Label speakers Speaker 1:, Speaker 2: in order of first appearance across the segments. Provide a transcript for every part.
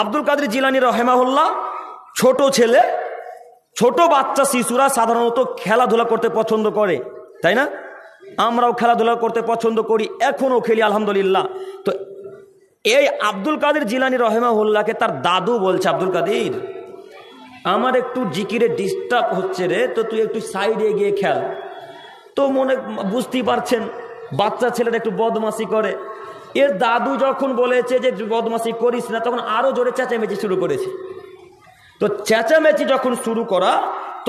Speaker 1: আব্দুল কাদের জিলানি রহেমাহুল্লাহ, ছোট ছেলে, ছোট বাচ্চা শিশুরা সাধারণত খেলাধুলা করতে পছন্দ করে, তাই না? আমরাও খেলাধুলা করতে পছন্দ করি, এখনও খেলি, আলহামদুলিল্লাহ। তো এই আব্দুল কাদের জিলানি রহেমাহুল্লাহকে তার দাদু বলছে, আব্দুল কাদির, আমার একটু জিকিরে ডিস্টার্ব হচ্ছে রে, তো তুই একটু সাইডে গিয়ে খেল। তো মনে বুঝতেই পারছেন, বাচ্চা ছেলেটা একটু বদমাসি করে। এর দাদু যখন বলেছে যে বদমাসি করিস না, তখন আরও জোরে চেঁচামেচি শুরু করেছে। তো চেঁচামেচি যখন শুরু করা,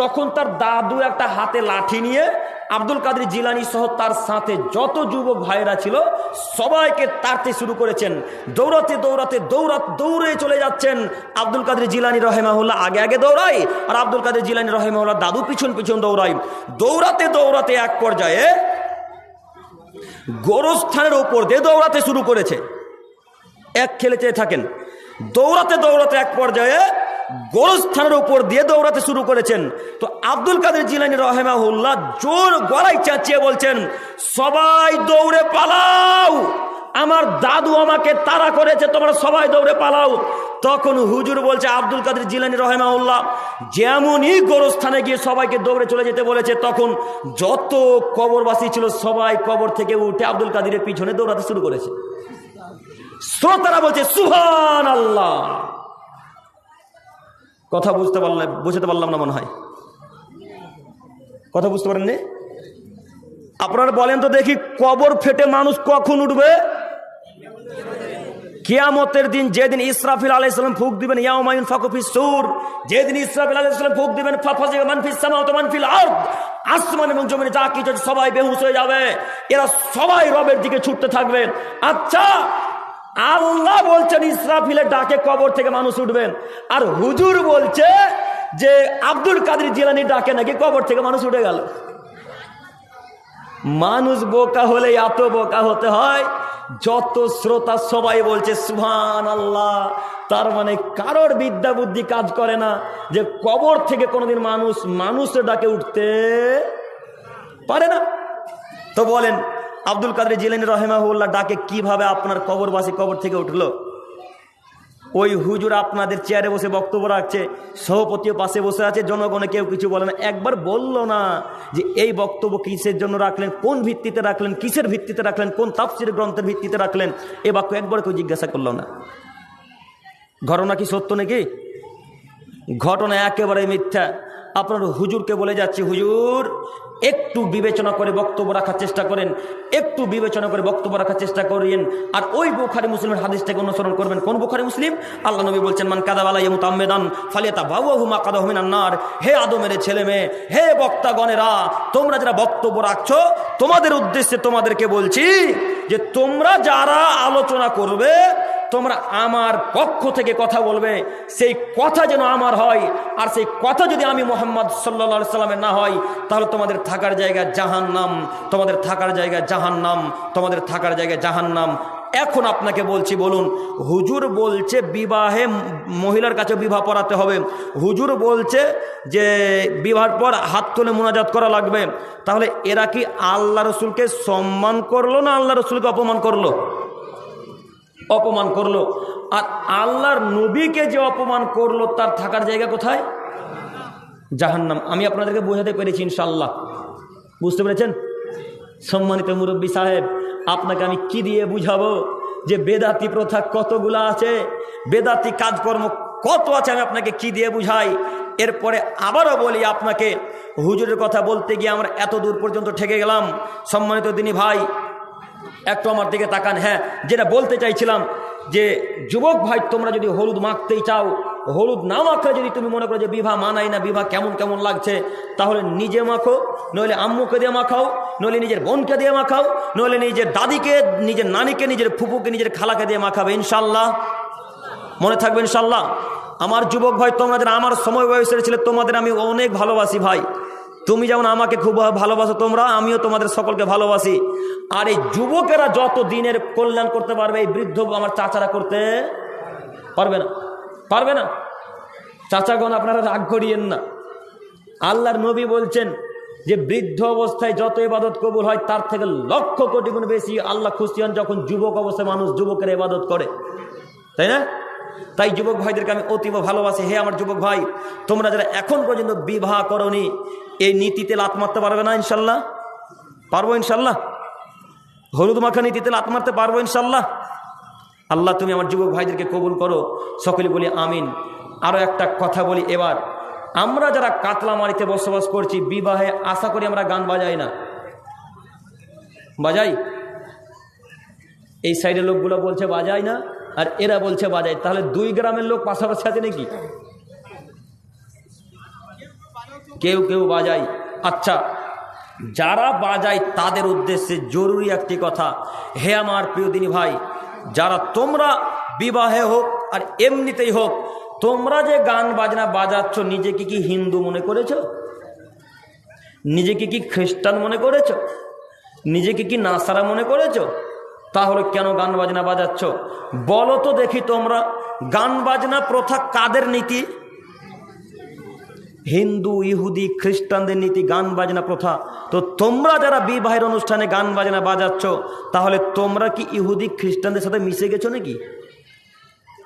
Speaker 1: তখন তার দাদু একটা হাতে লাঠি নিয়ে আব্দুল কাদের জিলানি সহ তার সাথে যত যুবক ভাইরা ছিল, সবাইকে তাড়তে শুরু করেছেন। দৌড়াতে দৌড়াতে দৌড়া দৌড়ে চলে যাচ্ছেন আব্দুল কাদের জিলানি রহেমাহুল্লাহ। আগে আগে দৌড়াই, আর আব্দুল কাদের জিলানি রহেমাহুল্লাহ দাদু পিছন পিছন দৌড়াই। দৌড়াতে দৌড়াতে এক পর্যায়ে গোরস্থানের ওপর দিয়ে দৌড়াতে শুরু করেছে। এক খেলে চেয়ে থাকেন। দৌড়াতে দৌড়াতে এক পর্যায়ে গোরস্থানের উপর দিয়ে দৌড়াতে শুরু করেছেন। তো আব্দুল কাদের জিলানি রহেমাহুল্লাহ জোর গলায় চাঁচিয়ে বলছেন, সবাই দৌড়ে পালাও! আমার দাদু আমাকে তাড়া করেছে, তোমরা সবাই দৌড়ে পালাও। তখন হুজুর বলছে, আব্দুল কাদের জিলানি রহেমাউল্লাহ যেমনই গোরস্থানে গিয়ে সবাইকে দৌড়ে চলে যেতে বলেছে, তখন যত কবরবাসী ছিল, সবাই কবর থেকে উঠে আব্দুল কাদিরের পিছনে দৌড়াতে শুরু করেছে। শ্রোতারা বলছে সুহান আল্লাহ কথা বুঝতে পারলাম বুঝতে পারলাম না মনে হয়। কথা বুঝতে পারেননি? আপনারা বলেন তো দেখি, কবর ফেটে মানুষ কখন উঠবে? কিয়ামতের দিন যেদিন ইসরাফিল আলাইসালাম ফুক দিবেন, ইয়াউমাইন ফাকুফি সুর, যেদিন ইসরাফিল আলাইসালাম ফুক দিবেন ফাফাজি মানফিস সামাওয়াত মানফিল আরদ, আসমান এবং জমিনে যা কিছু সবাই বেহুশ হয়ে যাবে। এরা সবাই রবের দিকে ছুটতে থাকবে। আচ্ছা আল্লাহ বলছেন, ইসরাফিলের ডাকে কবর থেকে মানুষ উঠবেন। আর হুজুর বলছে যে, আব্দুল কাদের জিলানির ডাকে নাকি কবর থেকে মানুষ উঠে গেল। মানুষ বোকা হলে এত বোকা হতে হয়। যত শ্রোতা সবাই বলছে সুহান আল্লাহ তার মানে কারোর বিদ্যা বুদ্ধি কাজ করে না যে কবর থেকে কোনোদিন মানুষ মানুষের ডাকে উঠতে পারে না। তো বলেন, আব্দুল কাদের জিলেন রহেমাহুল্লাহ ডাকে কীভাবে আপনার কবরবাসী কবর থেকে উঠল? ওই হুজুর আপনাদের চেয়ারে বসে বক্তব্য রাখছে, সভাপতিও পাশে বসে আছে, জনগণে কেউ কিছু বলে না। একবার বলল না যে এই বক্তব্য কিসের জন্য রাখলেন, কোন ভিত্তিতে রাখলেন, কিসের ভিত্তিতে রাখলেন, কোন তাপসির গ্রন্থের ভিত্তিতে রাখলেন, এ বাক্য একবার কেউ জিজ্ঞাসা করল না। ঘটনা কি সত্য নাকি? ঘটনা একেবারে মিথ্যা। আপনার হুজুরকে বলে যাচ্ছি, হুজুর, একটু বিবেচনা করে বক্তব্য রাখার চেষ্টা করেন, একটু বিবেচনা করে বক্তব্য রাখার চেষ্টা করেন, আর ওই বুখারি মুসলিমের হাদিসটাকে অনুসরণ করবেন। কোন বুখারি মুসলিম? আল্লাহ নবী বলছেন, মান কাদাবালা মুতাম্মেদান ফালিয়াতা বাবু হুমা কাদা হমিন আন্নার হে আদমের ছেলে মেয়ে, হে বক্তাগণেরা, তোমরা যারা বক্তব্য রাখছো, তোমাদের উদ্দেশ্যে তোমাদেরকে বলছি যে তোমরা যারা আলোচনা করবে তোমরা আমার পক্ষ থেকে কথা বলবে, সেই কথা যেন আমার হয়, আর সেই কথা যদি আমি মোহাম্মদ সাল্লা সাল্লামের না হয়, তাহলে তোমাদের থাকার জায়গা জাহান নাম তোমাদের থাকার জায়গা জাহান নাম তোমাদের থাকার জায়গা জাহান নাম এখন আপনাকে বলছি, বলুন, হুজুর বলছে বিবাহে মহিলার কাছে বিবাহ পড়াতে হবে। হুজুর বলছে যে বিবাহের পর হাত তুলে মোনাজাত করা লাগবে। তাহলে এরা কি আল্লাহ রসুলকে সম্মান করল না আল্লাহ রসুলকে অপমান করল? অপমান করল। আর আল্লাহর নবীকে যে অপমান করল, তার থাকার জায়গা কোথায়? জাহান্নাম। আমি আপনাদেরকে বোঝাতে পেরেছি ইনশাল্লাহ বুঝতে পেরেছেন? সম্মানিত মুরব্বী সাহেব, আপনাকে আমি কি দিয়ে বুঝাবো? যে বেদাতি প্রথা কতগুলো আছে, বেদাতি কাজকর্ম কত আছে, আমি আপনাকে কি দিয়ে বুঝাই? এরপরে আবারও বলি আপনাকে, হুজুরের কথা বলতে গিয়ে আমরা এত দূর পর্যন্ত ঠেকে গেলাম। সম্মানিত দিনী ভাই একটু আমার দিকে তাকান। হ্যাঁ যেটা বলতে চাইছিলাম যে, যুবক ভাই, তোমরা যদি হলুদ মাখতেই চাও, হলুদ না মাখলে যদি তুমি মনে করো যে বিবাহ মানাই না বিবাহ কেমন কেমন লাগছে, তাহলে নিজে মাখো, নইলে আম্মুকে দিয়ে মাখাও, নইলে নিজের বোনকে দিয়ে মাখাও, নইলে নিজের দাদিকে, নিজের নানিকে, নিজের ফুপুকে, নিজের খালাকে দিয়ে মাখাবে ইনশাল্লাহ মনে থাকবে ইনশাল্লাহ আমার যুবক ভাই, তোমরা যারা আমার সময় বয়সের ছিল, তোমাদের আমি অনেক ভালোবাসি ভাই। তুমি যেমন আমাকে খুব ভালোবাসো, তোমরা, আমিও তোমাদের সকলকে ভালোবাসি। আর এই যুবকেরা যত দিনের কল্যাণ করতে পারবে, এই বৃদ্ধ আমার চাচারা করতে পারবে না। পারবে না। চাচাগণ, আপনারা রাগ করিয়েন না। আল্লাহর নবী বলছেন যে, বৃদ্ধ অবস্থায় যত ইবাদত কবুল হয়, তার থেকে লক্ষ কোটি গুণ বেশি আল্লাহ খুশি হন যখন যুবক অবস্থায় মানুষ যুবকের ইবাদত করে। তাই না? তাই যুবক ভাইদেরকে আমি অতীব ভালোবাসি। হে আমার যুবক ভাই, তোমরা যারা এখন পর্যন্ত বিবাহ করনি এই নীতিতে লাত মারতে পারবে না ইনশাল্লাহ? পারব ইনশাল্লাহ? হলুদ মাখা নীতিতে লাত মারতে পারব ইনশাল্লাহ? আল্লাহ, তুমি আমার যুবক ভাইদেরকে কবুল করো। সকলে বলি আমিন। আরও একটা কথা বলি এবার। আমরা যারা কাতলামারিতে বসবাস করছি, বিবাহে আশা করি আমরা গান বাজাই না। বাজাই? এই সাইডের লোকগুলো বলছে বাজাই না, আর এরা বলছে বাজাই। তাহলে দুই গ্রামের লোক পাশাপাশি আছে নাকি? কেউ কেউ বাজাই আচ্ছা যারা বাজায় তাদের উদ্দেশ্যে জরুরি একটি কথা। হে আমার প্রিয় দিনী ভাই, যারা তোমরা বিবাহে হোক আর এমনিতেই হোক, তোমরা যে গান বাজনা বাজাচ্ছ, নিজেকে কি হিন্দু মনে করেছ? নিজেকে কি খ্রিস্টান মনে করেছ? নিজেকে কি নাসারা মনে করেছ? তাহলে কেন গান বাজনা বাজাচ্ছ? বলো তো দেখি তোমরা, গান বাজনা প্রথা কাদের নীতি? হিন্দু, ইহুদি, খ্রিস্টানদের নীতি গান বাজনা প্রথা। তো তোমরা যারা বিবাহের অনুষ্ঠানে গান বাজনা বাজাচ্ছ, তাহলে তোমরা কি ইহুদি, খ্রিস্টানদের সাথে মিশে গেছো নাকি?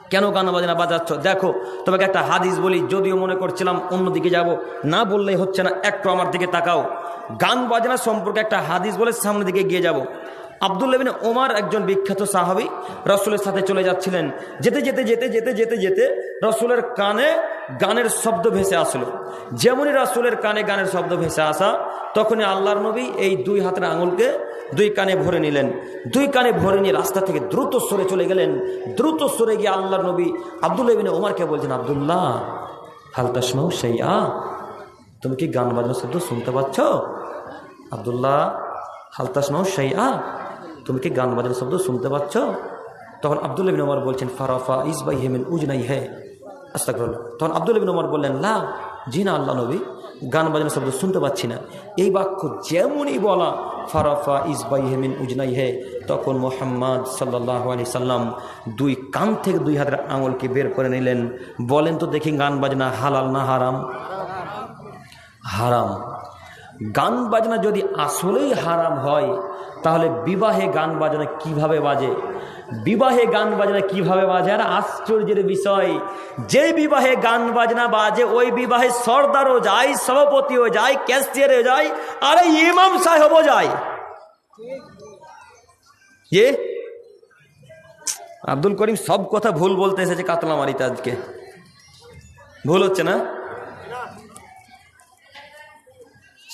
Speaker 1: কেন গান বাজনা বাজাচ্ছ? দেখো, তোমাকে একটা হাদিস বলি, যদিও মনে করছিলাম অন্যদিকে যাব, না বললেই হচ্ছে না, একটু আমার দিকে তাকাও। গান বাজনা সম্পর্কে একটা হাদিস বলে সামনের দিকে গিয়ে যাব। আবদুল্লাবিন ওমার একজন বিখ্যাত সাহাবি রসুলের সাথে চলে যাচ্ছিলেন। যেতে যেতে যেতে যেতে যেতে যেতে রসুলের কানে গানের শব্দ ভেসে আসলো। যেমনই রসুলের কানে গানের শব্দ ভেসে আসা, তখনই আল্লাহর নবী এই দুই হাতের আঙুলকে দুই কানে ভরে নিলেন। দুই কানে ভরে নিয়ে রাস্তা থেকে দ্রুত সরে চলে গেলেন। দ্রুত সরে গিয়ে আল্লাহর নবী আবদুল্লাহ বিন ওমারকে বলছেন, আবদুল্লাহ হালতাসমাউ সেই আ তুমি কি গান বাজনার শব্দ শুনতে পাচ্ছ? আবদুল্লাহ হালতাসমাউ সেই আ তুমি কি গান বাজনার শব্দ শুনতে পাচ্ছ? তখন আবদুল্লাহ বিন ওমর বলছেন, ফারাফা ইসবাই হেমেন উজনাই হে। আস্তাকরল তখন আবদুল্লাহ বিন ওমর বললেন লা জি না আল্লাহ নবী, গান বাজনা শব্দ শুনতে পাচ্ছি না। এই বাক্য যেমনই বলা, ফারাফা ইসবাই হেমিন উজনাই হে। তখন মোহাম্মদ সাল্লাহ আলি সাল্লাম দুই কান থেকে দুই হাতের আঙুলকে বের করে নিলেন। বলেন তো দেখি গান বাজনা হালাল না হারাম? হারাম। গান বাজনা যদি আসলেই হারাম হয়, তাহলে বিবাহে গান বাজনা কীভাবে বাজে? বিবাহে গান বাজনা কীভাবে বাজে? আর আশ্চর্যের বিষয়। যে বিবাহে গান বাজনা বাজে, ওই বিবাহে সর্দারও যায়, সভাপতিও যায়, ক্যাশিয়ারও যায়, আরে ইমাম সাহেবও যায়। যে আব্দুল করিম সব কথা ভুল বলতে এসেছে কাতলা কাতলামারিতে আজকে। ভুল হচ্ছে না?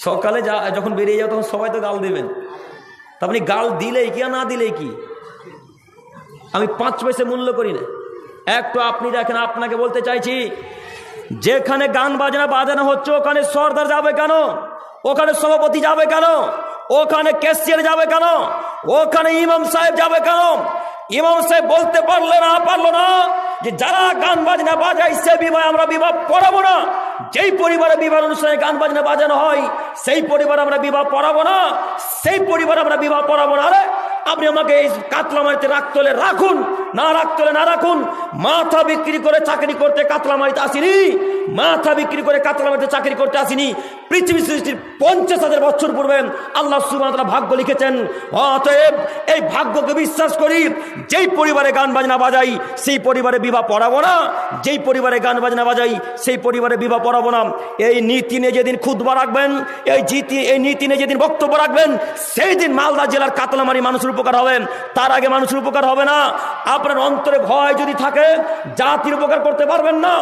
Speaker 1: সকালে যা, যখন বেরিয়ে যাও তখন সবাই তো গাল দেবেন। তা আপনি গাল দিলেই কি আর না দিলেই কি? আমি পাঁচ পয়সা মূল্য করি না। একটু আপনি দেখেন, আপনাকে বলতে চাইছি, যেখানে গান বাজনা বাজানো হচ্ছে, ওখানে সর্দার যাবে কেন? ওখানে সভাপতি যাবে কেন? ওখানে ক্যাশিয়ার যাবে কেন? ওখানে ইমাম সাহেব যাবে কেন? ইমাম সাহেব বলতে পারলে না, পারল না। যে যারা গান বাজনা বাজায়, সে বিবাহ আমরা বিবাহ পড়াবো না। যেই পরিবারে বিবাহ অনুষ্ঠানে গান বাজনা বাজানো হয়, সেই পরিবারে আমরা বিবাহ পড়াবো না। সেই পরিবারে আমরা বিবাহ পড়াবো না। আরে, আপনি আমাকে এই কাতলা মারিতে রাখতে হলে রাখুন। না রাখতে না রাখুন। মাথা বিক্রি করে চাকরি করতে কাতলা মারিতে আসিনি। মাথা বিক্রি করে কাতলা মারিতে চাকরি করতে আসিনি। পৃথিবী সৃষ্টির পঞ্চাশ হাজার বছর পূর্বে আল্লাহ সুমাতলা ভাগ্য লিখেছেন, অতএব এই ভাগ্যকে বিশ্বাস করি, যেই পরিবারে গান বাজনা বাজাই, সেই পরিবারে বিবাহ পড়াবো না। যেই পরিবারে গান বাজনা বাজাই, সেই পরিবারে বিবাহ পড়াবো না। এই নীতি নিয়ে যেদিন খুদবা রাখবেন, এই জিতি, এই নীতি নিয়ে যেদিন বক্তব্য রাখবেন, সেই দিন মালদা জেলার কাতলামারি মানুষের উপকার হবেন তার আগে মানুষের উপকার হবে না। আপনার অন্তরে ভয় যদি থাকে, জাতির উপকার করতে পারবেন না।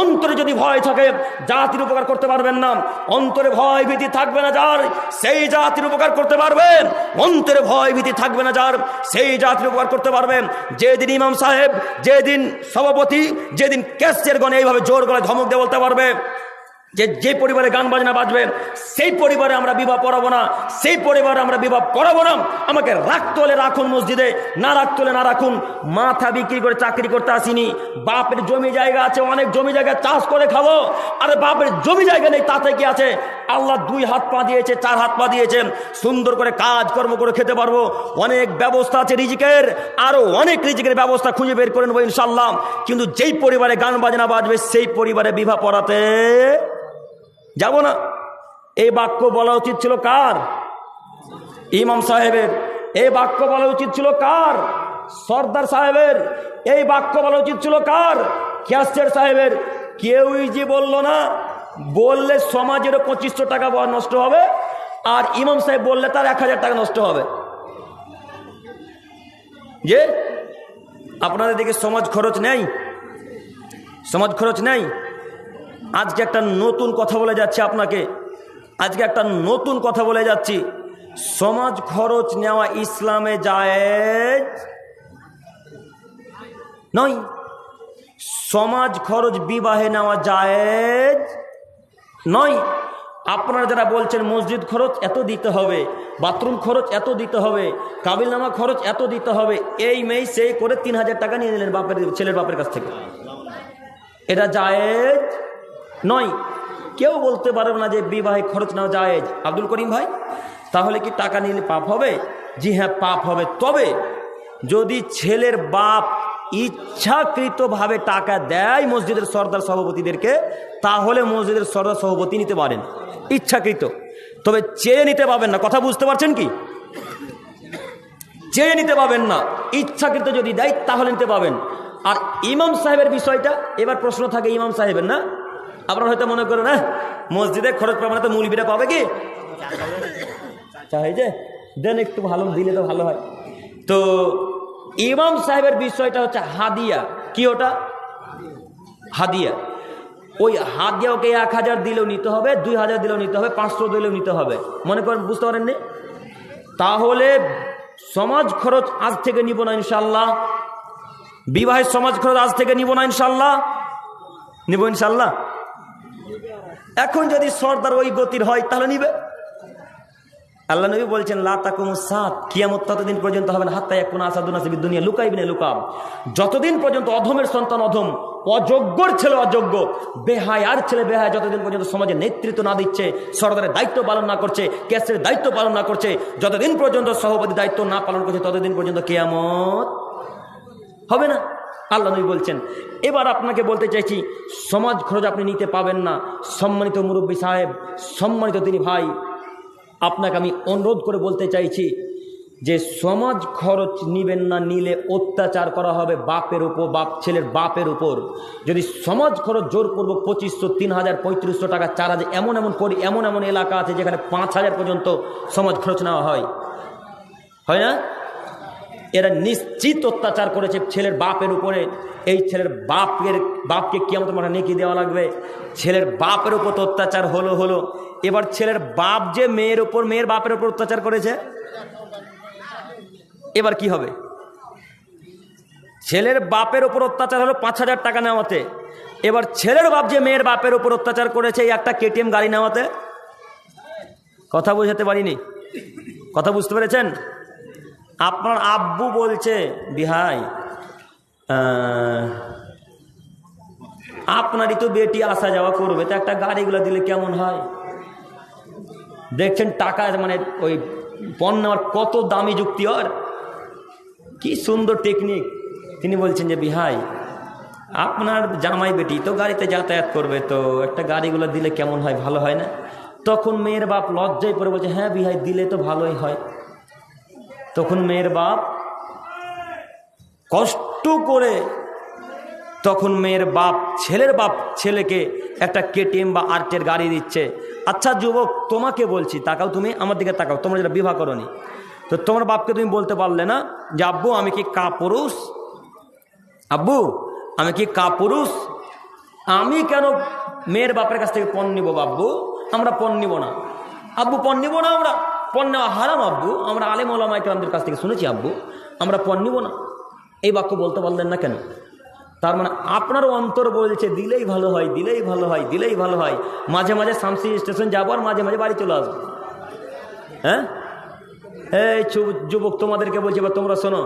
Speaker 1: অন্তরে যদি ভয় থাকে, জাতির উপকার করতে পারবেন না। অন্তরে ভয় ভীতি থাকবে না যার, সেই জাতির উপকার করতে পারবেন অন্তরে ভয় ভীতি থাকবে না যার, সেই জাতির উপকার করতে পারবেন যেদিন ইমাম সাহেব, যেদিন সভাপতি, যেদিন ক্যাশের গণে এইভাবে জোর গলায় ধমক দিয়ে বলতে পারবে যে যে পরিবারে গান বাজনা বাজবে, সেই পরিবারে আমরা বিবাহ পড়াবো না, সেই পরিবারে আমরা বিবাহ পড়াবো না। আমাকে রাখতে হলে রাখুন মসজিদে, না রাখতে হলে না রাখুন। মাথা বিক্রি করে চাকরি করতে আসিনি। বাপের জমি জায়গা আছে, অনেক জমি জায়গা চাষ করে খাব। আরে বাপের জমি জায়গা নেই, তাতে কি আছে? আল্লাহ দুই হাত পা দিয়েছে, চার হাত পা দিয়েছে। সুন্দর করে কাজ কর্ম করে খেতে পারব। অনেক ব্যবস্থা আছে রিজিকের, আরও অনেক রিজিকের ব্যবস্থা খুঁজে বের করে নেব ইনশাল্লাহ কিন্তু যেই পরিবারে গান বাজনা বাজবে, সেই পরিবারে বিবাহ পড়াতে যাব না। এই বাক্য বলা উচিত ছিল কার? ইমাম সাহেবের। এই বাক্য বলা উচিত ছিল কার? সর্দার সাহেবের। এই বাক্য বলা উচিত ছিল কার? ক্যাস্টের সাহেবের। কেউই যে বলল না, বললে সমাজেরও পঁচিশশো টাকা নষ্ট হবে, আর ইমাম সাহেব বললে তার এক হাজার টাকা নষ্ট হবে। যে আপনাদের দিকে সমাজ খরচ নেই, সমাজ খরচ নেই। আজকে একটা নতুন কথা বলে যাচ্ছে আপনাকে। আজকে একটা নতুন কথা বলে যাচ্ছি। সমাজ খরচ নেওয়া ইসলামে জায়েজ নয়। সমাজ খরচ বিবাহে নেওয়া জায়েজ নয়। আপনারা যারা বলছেন মসজিদ খরচ এত দিতে হবে, বাথরুম খরচ এত দিতে হবে, কাবিলনামা খরচ এত দিতে হবে, এই মেয়ে সেই করে তিন হাজার টাকা নিয়ে নিলেন বাপের, ছেলের বাপের কাছ থেকে। এটা জায়েজ নয়। কেউ বলতে পারবে না যে বিবাহে খরচ না জায়েজ। আব্দুল করিম ভাই, তাহলে কি টাকা নিলে পাপ হবে? জি হ্যাঁ পাপ হবে। তবে যদি ছেলের বাপ ইচ্ছাকৃতভাবে টাকা দেয় মসজিদের সর্দার সভাপতিদেরকে, তাহলে মসজিদের সর্দার সভাপতি নিতে পারেন। ইচ্ছাকৃত। তবে চেয়ে নিতে পাবেন না। কথা বুঝতে পারছেন কি? চেয়ে নিতে পাবেন না। ইচ্ছাকৃত যদি দেয়, তাহলে নিতে পাবেন। আর ইমাম সাহেবের বিষয়টা, এবার প্রশ্ন থাকে ইমাম সাহেবের না? আপনারা হয়তো মনে করেন হ্যাঁ মসজিদে খরচ পাবে তো মুলবিরা পাবে কি? চাই যে, দেন একটু ভালো, দিলে তো ভালো হয়। তো ইমাম সাহেবের বিষয়টা হচ্ছে হাদিয়া। কি ওটা? হাদিয়া। ওই হাদিয়া ওকে এক হাজার দিলেও নিতে হবে, দুই হাজার দিলেও নিতে হবে, পাঁচশো দিলেও নিতে হবে। মনে করেন, বুঝতে পারেননি? তাহলে সমাজ খরচ আজ থেকে নিব না ইনশাল্লাহ বিবাহের সমাজ খরচ আজ থেকে নিব না ইনশাল্লাহ নিব ইনশাল্লাহ এখন যদি সর্দার ওই গতির হয়, তাহলে নিবে। আল্লাহ নবী বলছেন, লা তাকুমু সাত কিয়ামত ততদিন পর্যন্ত হবে না। হাত্তায় এক কোন আসাদুন আসিবি দুনিয়া লুকাইবিনে লুকাব যতদিন পর্যন্ত অধমের সন্তান অধম, অযোগ্যর ছেলে অযোগ্য, বেহায়ার ছেলে বেহায় যতদিন পর্যন্ত সমাজে নেতৃত্ব না দিচ্ছে সরকারের দায়িত্ব পালন না করছে ক্যাশের দায়িত্ব পালন না করছে, যতদিন পর্যন্ত সভাপতি দায়িত্ব না পালন করছে, ততদিন পর্যন্ত কেয়ামত হবে না। আল্লাহ নবী বলছেন, এবার আপনাকে বলতে চাইছি, সমাজ খরচ আপনি নিতে পাবেন না। সম্মানিত মুরব্বী সাহেব, সম্মানিত তিনি ভাই, আপনাকে আমি অনুরোধ করে বলতে চাইছি যে সমাজ খরচ নিবেন না, নিলে অত্যাচার করা হবে বাপের উপর, বাপ ছেলের বাপের উপর। যদি সমাজ খরচ জোর জোরপূর্বক পঁচিশশো, তিন হাজার, পঁয়ত্রিশশো টাকা, চার হাজার, এমন এমন করি, এমন এমন এলাকা আছে যেখানে পাঁচ হাজার পর্যন্ত সমাজ খরচ নেওয়া হয়। হয় না? এরা নিশ্চিত অত্যাচার করেছে ছেলের বাপের উপরে। এই ছেলের বাপের, বাপকে কি আমাদের মাঠে নেকি দেওয়া লাগবে। ছেলের বাপের উপর তো অত্যাচার হলো হলো। এবার ছেলের বাপ যে মেয়ের উপর, মেয়ের বাপের উপর অত্যাচার করেছে, এবার কি হবে? ছেলের বাপের উপর অত্যাচার হলো পাঁচ হাজার টাকা নেওয়াতে। এবার ছেলের বাপ যে মেয়ের বাপের উপর অত্যাচার করেছে এই একটা কেটিএম গাড়ি নেওয়াতে, কথা বোঝাতে পারিনি? কথা বুঝতে পেরেছেন? আপনার আব্বু বলছে, বিহাই আপনারই তো বেটি আসা যাওয়া করবে, তো একটা গাড়িগুলো দিলে কেমন হয়? দেখছেন টাকা মানে ওই পণ্য নেওয়ার কত দামি যুক্তি ওর কি সুন্দর টেকনিক। তিনি বলছেন যে, বিহাই, আপনার জামাই বেটি তো গাড়িতে যাতায়াত করবে, তো একটা গাড়িগুলো দিলে কেমন হয়, ভালো হয় না? তখন মেয়ের বাপ লজ্জায় পড়ে বলছে হ্যাঁ বিহাই, দিলে তো ভালোই হয়। তখন মেয়ের বাপ কষ্ট করে তখন মেয়ের বাপ, ছেলের বাপ, ছেলেকে একটা কেটিএম বা আর্টের গাড়ি দিচ্ছে। আচ্ছা যুবক, তোমাকে বলছি, তাকাও তুমি আমার দিকে তাকাও, তোমরা যেটা বিবাহ করনি। তো তোমার বাপকে তুমি বলতে পারলে না যে, আব্বু, আমি কি কা পুরুষ আব্বু, আমি কি কা পুরুষ আমি কেন মেয়ের বাপের কাছ থেকে পণ নিব বাব্বু? আমরা পণ নিব না। আব্বু, পণ নিব না আমরা? পণ নেওয়া হারাম, আব্বু। আমরা আলেম ওলামাইকে আমাদের কাছ থেকে শুনেছি, আব্বু। আমরা পণ নিব না। এই বাক্য বলতে পারলেন না কেন? তার মানে আপনার অন্তর বলছে, দিলেই ভালো হয়, দিলেই ভালো হয়, দিলেই ভালো হয়। মাঝে মাঝে শামসি স্টেশন যাব আর মাঝে মাঝে বাড়ি চলে আসব। হ্যাঁ? এই যুবক তোমাদেরকে বলছি, এবার তোমরা শোনো।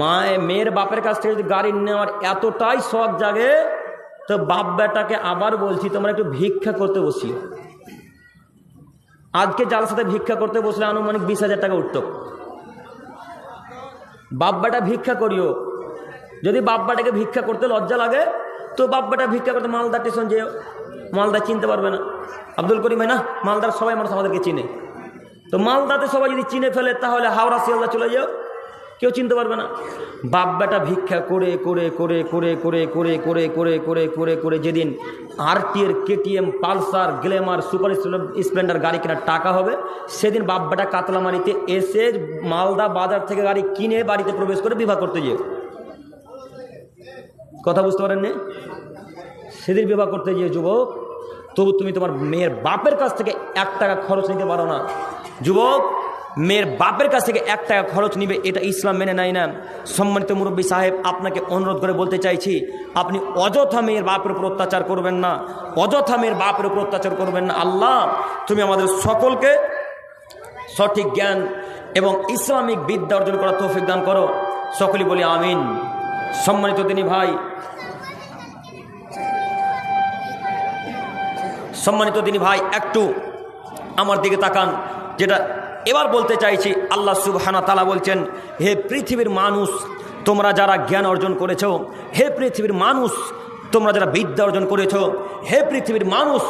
Speaker 1: মায়ের মেয়ের বাপের কাছ থেকে যদি গাড়ি নেওয়ার এতটাই শখ জাগে, তো বাপ বেটাকে আবার বলছি, তোমরা একটু ভিক্ষা করতে বসিও। আজকে সাথে ভিক্ষা করতে বসলে আনুমানিক বিশ হাজার টাকা উঠত। বাব্বাটা ভিক্ষা করিও। যদি বাব্বাটাকে ভিক্ষা করতে লজ্জা লাগে, তো বাব্বাটা ভিক্ষা করতে মালদা স্টেশন যেও। মালদা চিনতে পারবে না। আব্দুল করিম না, মালদার সবাই মানুষ আমাদেরকে চিনে। তো মালদাতে সবাই যদি চিনে ফেলে, তাহলে হাওড়া, শিয়ালদা চলে যাও। কেউ চিনতে পারবে না বাপ বেটা ভিক্ষা করে করে করে করে করে করে করে করে করে করে করে যেদিন আরটিএর KTM Pulsar Glamour Super Splendor গাড়ি কেনার টাকা হবে সেদিন বাপ বেটা কাতলামারিতে এসে মালদা বাজার থেকে গাড়ি কিনে বাড়িতে প্রবেশ করে বিবাহ করতে যেও কথা বুঝতে পারেননি সেদিন বিবাহ করতে গিয়ে যুবক তবু তুমি তোমার মেয়ের বাপের কাছ থেকে এক টাকা খরচ নিতে পারো না যুবক মেয়ের বাপের কাছ থেকে এক টাকা খরচ নিবে, এটা ইসলাম মেনে নেয় না। সম্মানিত মুরব্বী সাহেব, আপনাকে অনুরোধ করে বলতে চাইছি, আপনি অযথা মেয়ের বাপের উপর অত্যাচার করবেন না, অযথা মেয়ের বাপের উপর অত্যাচার করবেন না। আল্লাহ, তুমি আমাদের সকলকে সঠিক জ্ঞান এবং ইসলামিক বিদ্যা অর্জন করার তৌফিক দান করো। সকলেই বলি আমিন। সম্মানিত তিনি ভাই, সম্মানিত তিনি ভাই, একটু আমার দিকে তাকান, যেটা এবার বলতে চাইছি, আল্লাহ সুবহানা তালা বলছেন, হে পৃথিবীর মানুষ, তোমরা যারা জ্ঞান অর্জন করেছ, হে পৃথিবীর মানুষ, তোমরা যারা বিদ্যা অর্জন করেছ, হে পৃথিবীর মানুষ,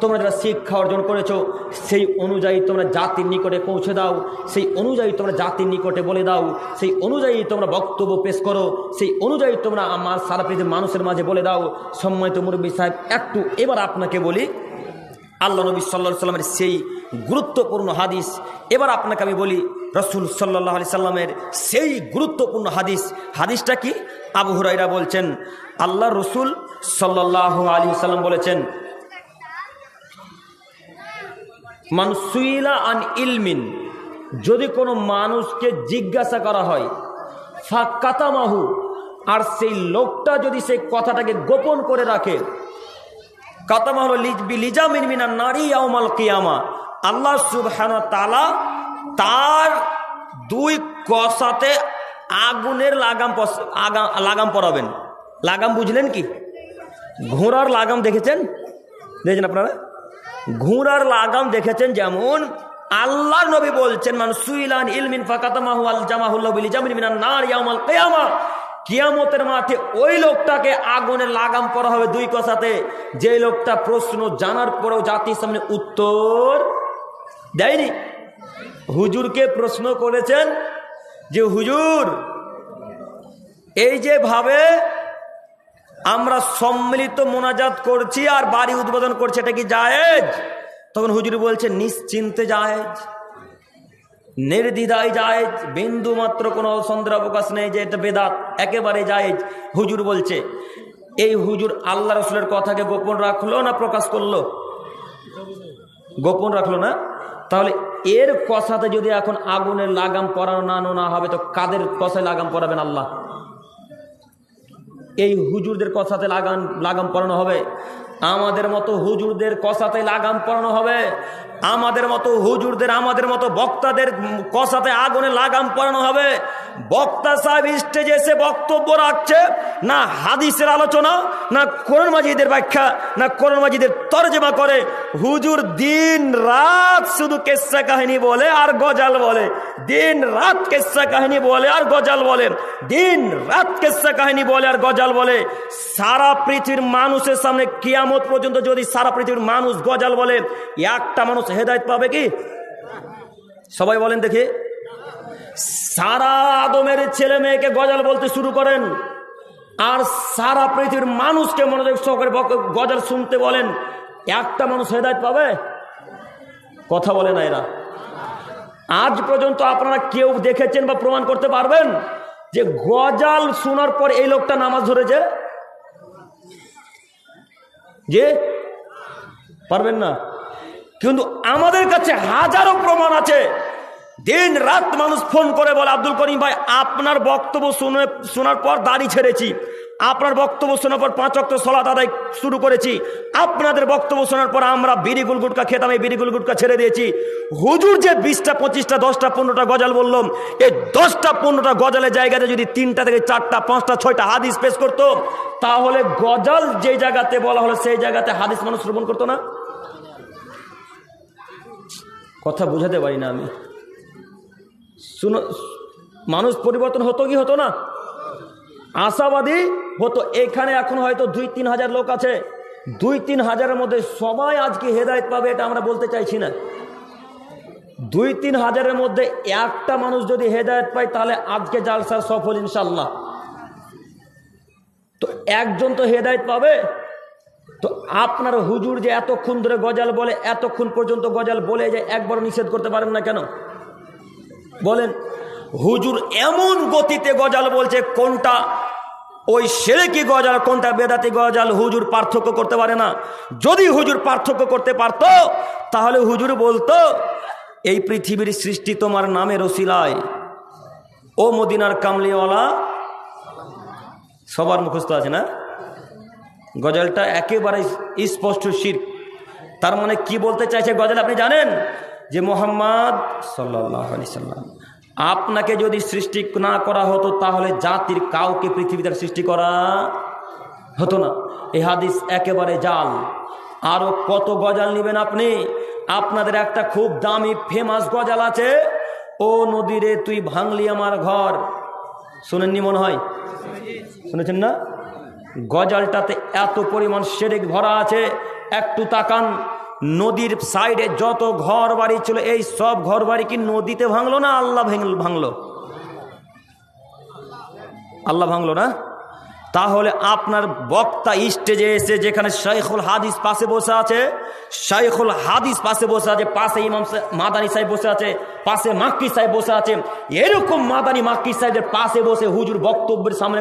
Speaker 1: তোমরা যারা শিক্ষা অর্জন করেছ, সেই অনুযায়ী তোমরা জাতির নিকটে পৌঁছে দাও, সেই অনুযায়ী তোমরা জাতির নিকটে বলে দাও, সেই অনুযায়ী তোমরা বক্তব্য পেশ করো, সেই অনুযায়ী তোমরা আমার সারা পৃথিবীর মানুষের মাঝে বলে দাও। সম্মানিত মুরব্বী সাহেব, একটু এবার আপনাকে বলি, আল্লাহ নবী সাল্লা সাল্লামের সেই গুরুত্বপূর্ণ হাদিস। এবার আপনাকে আমি বলি, রসুল সাল্লাহ আলি সাল্লামের সেই গুরুত্বপূর্ণ হাদিস। হাদিসটা কি? আবু হুরাইরা বলছেন আল্লাহ রসুল সাল্লাহ আলী সাল্লাম বলেছেন মানসুইলা আন ইলমিন যদি কোনো মানুষকে জিজ্ঞাসা করা হয়, ফাঁকাতামাহু আর সেই লোকটা যদি সেই কথাটাকে গোপন করে রাখে কাতামা হলো লিজামিন মিনমিনা নারী আউমাল কিয়ামা আল্লাহ সুবহানা তালা তার দুই কষাতে আগুনের লাগাম লাগাম পরাবেন। লাগাম বুঝলেন কি? ঘোড়ার লাগাম দেখেছেন? দেখেছেন আপনারা? ঘোড়ার লাগাম দেখেছেন যেমন আল্লাহ নবী বলছেন, মান সুইলান ইলমিন মিনান কিয়ামতের মাঠে ওই লোকটাকে আগুনের লাগাম পরা হবে দুই কষাতে যে লোকটা প্রশ্ন জানার পরেও জাতির সামনে উত্তর দেয়নি। হুজুরকে প্রশ্ন করেছেন যে, হুজুর, এই যে ভাবে আমরা সম্মিলিত মোনাজাত করছি আর বাড়ি উদ্বোধন করছি, এটা কি জায়েজ? তখন হুজুর বলছে, নিশ্চিন্তে জায়েজ। নির্দ্বিধায় জায়েজ। বিন্দু মাত্র কোনো সন্দেহ অবকাশ নেই যে এটা বেদাত, একেবারে জায়েজ। হুজুর বলছে, এই হুজুর আল্লাহ রসুলের কথাকে গোপন রাখল না প্রকাশ করল? গোপন রাখল না? তাহলে এর কষাতে যদি এখন আগুনের লাগাম পরানো না হবে, তো কাদের কষায় লাগাম পরাবেন আল্লাহ? এই হুজুরদের কষাতে লাগান, লাগাম পরানো হবে? আমাদের মতো হুজুরদের কষাতে লাগাম পরানো হবে? আমাদের মতো হুজুরদের, আমাদের মতো বক্তাদের কথাতে আগুনে লাগাম পরানো হবে। বক্তা সাহেব স্টেজে এসে বক্তব্য রাখছে, না হাদিসের আলোচনা, না কোরআন মাজিদের ব্যাখ্যা, না কোরআন মাজিদের তরজমা করে। হুজুর দিন রাত শুধু কেসা কাহিনী বলে আর গজাল বলে। দিন রাত কেসা কাহিনী বলে আর গজাল বলে। দিন রাত কেসা কাহিনী বলে আর গজাল বলে। সারা পৃথিবীর মানুষের সামনে কিয়ামত পর্যন্ত যদি সারা পৃথিবীর মানুষ গজাল বলে, একটা মানুষ হেদায়ত পাবে কি? সবাই বলেন দেখি। সারা আদমের ছেলে মেয়েকে গজাল বলতে শুরু করেন। আর সারা পৃথিবীর মানুষকে মনোযোগ সহকারে গজাল শুনতে বলেন। একটা মানুষ হেদায়ত পাবে? কথা বলে না এরা। আজ পর্যন্ত আপনারা কেউ দেখেছেন বা প্রমাণ করতে পারবেন যে গজাল শোনার পর এই লোকটা নামাজ ধরেছে? যে? পারবেন না? কিন্তু আমাদের কাছে হাজারো প্রমাণ আছে। দিন রাত মানুষ ফোন করে বলে, আব্দুল করিম ভাই, আপনার বক্তব্য শুনে, শোনার পর দাড়ি ছেড়েছি। আপনার বক্তব্য শোনার পর পাঁচ অক্ট সলাত আদায় শুরু করেছি। আপনাদের বক্তব্য শোনার পর আমরা বিড়ি গুল গুটকা খেতাম, এই বিড়ি গুল গুটকা ছেড়ে দিয়েছি। হুজুর যে বিশটা, পঁচিশটা, দশটা, পনেরোটা গজাল বললাম, এই দশটা, পনেরোটা গজালের জায়গাতে যদি তিনটা থেকে চারটা, পাঁচটা, ছয়টা হাদিস পেশ করতো, তাহলে গজাল যে জায়গাতে বলা হলো, সেই জায়গাতে হাদিস মানুষ শ্রবণ করতো না? কথা বোঝাতে পারি না আমি। শুনো, মানুষ পরিবর্তন হতো কি হতো না? আশাবাদী হতো। এখানে এখন হয়তো দুই, তিন হাজার লোক আছে। দুই, তিন হাজারের মধ্যে সবাই আজকে হেদায়ত পাবে এটা আমরা বলতে চাইছি না। দুই, তিন হাজারের মধ্যে একটা মানুষ যদি হেদায়ত পায়, তাহলে আজকে জালসার সফল ইনশাল্লাহ তো একজন তো হেদায়ত পাবে তো আপনার হুজুর যে এতক্ষণ ধরে গজাল বলে, এতক্ষণ পর্যন্ত গজাল বলে যে একবার নিষেধ করতে পারেন না কেন? বলেন, হুজুর এমন গতিতে গজাল বলছে, কোনটা? ওই সেরেকি গজাল, কোনটা বেদাতি গজাল হুজুর পার্থক্য করতে পারে না? যদি হুজুর পার্থক্য করতে পারত, তাহলে হুজুর বলতো, এই পৃথিবীর সৃষ্টি তোমার নামে রসিলায় ও মদিনার কামলিওয়ালা। সবার মুখস্থ আছে না? গজলটা একেবারে স্পষ্ট শির। তার মানে কি বলতে চাইছে গজল আপনি জানেন? যে মোহাম্মদ সাল্লাহ সাল্লাম, আপনাকে যদি সৃষ্টি না করা হতো তাহলে জাতির কাউকে পৃথিবীতে সৃষ্টি করা হতো না। এ হাদিস একেবারে জাল। আরও কত গজাল নেবেন আপনি? আপনাদের একটা খুব দামি ফেমাস গজাল আছে, ও নদীরে তুই ভাঙলি আমার ঘর। শুনেননি মনে হয়? শুনেছেন না? গজালটাতে এত পরিমাণ সেরেক ভরা আছে। একটু তাকান, নদীর সাইডে যত ঘর বাড়ি ছিল, এই সব ঘর বাড়ি কি নদীতে ভাঙলো না আল্লাহ ভেঙল আল্লাহ ভাঙলো না? তাহলে আপনার বক্তা স্টেজে এসে যেখানে শাইখুল হাদিস পাশে বসে আছে, শাইখুল হাদিস পাশে বসে আছে, পাশে ইমাম মাদানি সাহেব বসে আছে, পাশে মাক্কি সাহেব বসে আছে, এরকম মাদানি মাক্কি সাহেবের পাশে বসে হুজুর বক্তব্যের সামনে